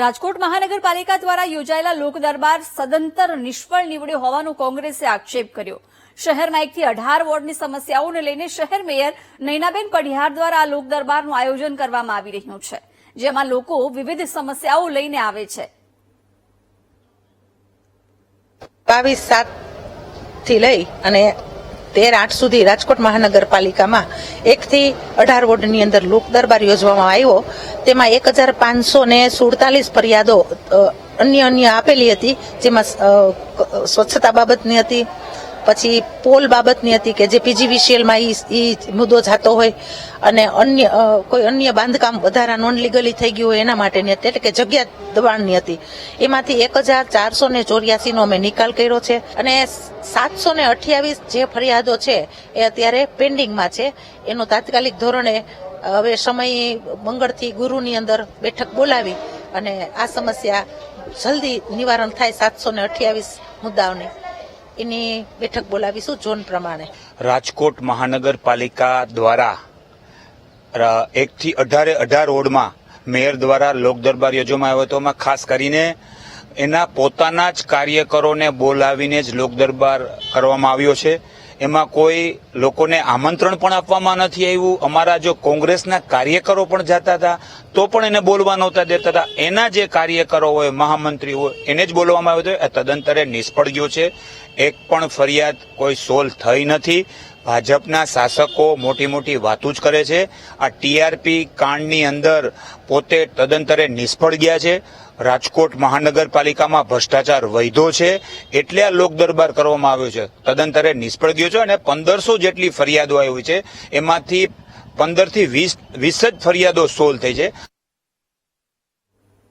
રાજકોટ મહાનગરપાલિકા દ્વારા યોજાયેલા લોક દરબાર સદંતર નિષ્ફળ નીવડ્યો હોવાનો કોંગ્રેસે આક્ષેપ કર્યો. શહેરમાં એકથી અઢાર વોર્ડની સમસ્યાઓને લઈને શહેર મેયર નૈનાબેન પઢિયાર દ્વારા આ લોકદરબારનું આયોજન કરવામાં આવી રહ્યું છે, જેમાં લોકો વિવિધ સમસ્યાઓ લઈને આવે છે. બાવીસ સાતથી લઈ અને તેર આઠ સુધી રાજકોટ મહાનગરપાલિકામાં એકથી અઢાર વોર્ડની અંદર લોક દરબાર યોજવામાં આવ્યો. તેમાં એક હજાર પાંચસો ને સુડતાલીસ ફરિયાદો અન્ય અન્ય આપેલી હતી, જેમાં સ્વચ્છતા બાબતની હતી પછી પોલ બાબતની હતી કે જે પીજીવીસીએલમાં એ મુદ્દો જાતો હોય અને અન્ય કોઈ અન્ય બાંધકામ વધારા નોન લીગલી થઈ ગયું હોય એના માટેની હતી, એટલે કે જગ્યા દબાણની હતી. એમાંથી એક હજાર ચારસો ને ચોર્યાસી નો અમે નિકાલ કર્યો છે અને સાતસો ને અઠ્યાવીસ જે ફરિયાદો છે એ અત્યારે પેન્ડિંગમાં છે. એનો તાત્કાલિક ધોરણે હવે સમય મંગળથી ગુરુની અંદર બેઠક બોલાવી અને આ સમસ્યા જલ્દી નિવારણ થાય સાતસો ને અઠ્યાવીસ મુદ્દાઓની. એની બેઠક બોલાવીશું ઝોન પ્રમાણે. રાજકોટ મહાનગરપાલિકા દ્વારા એકથી અઢારે અઢાર રોડમાં મેયર દ્વારા લોક દરબાર યોજવામાં આવ્યો હતો. એમાં ખાસ કરીને એના પોતાના જ કાર્યકરોને બોલાવીને જ લોક દરબાર કરવામાં આવ્યો છે. એમાં કોઈ લોકોને આમંત્રણ પણ આપવામાં નથી આવ્યું. અમારા જો કોંગ્રેસના કાર્યકરો પણ જતા હતા, તો પણ એને બોલવા નહોતા દેતા હતા. એના જે કાર્યકરો હોય, મહામંત્રી હોય, એને જ બોલવામાં આવ્યો હતો. એ તદંતરે નિષ્ફળ ગયો છે. એક પણ ફરિયાદ કોઈ સોલ્વ થઈ નથી. ભાજપના શાસકો મોટી મોટી વાતો જ કરે છે. આ ટીઆરપી કાંડની અંદર પોતે તદંતરે નિષ્ફળ ગયા છે. રાજકોટ મહાનગરપાલિકામાં ભ્રષ્ટાચાર વૈધો છે. એટલે આ લોક દરબાર કરવામાં આવ્યો છે. તદંતરે નિષ્ફળ ગયો છે અને પંદરસો જેટલી ફરિયાદો આવી છે. એમાંથી પંદરથી વીસ વીસ જ ફરિયાદો સોલ્વ થઈ છે.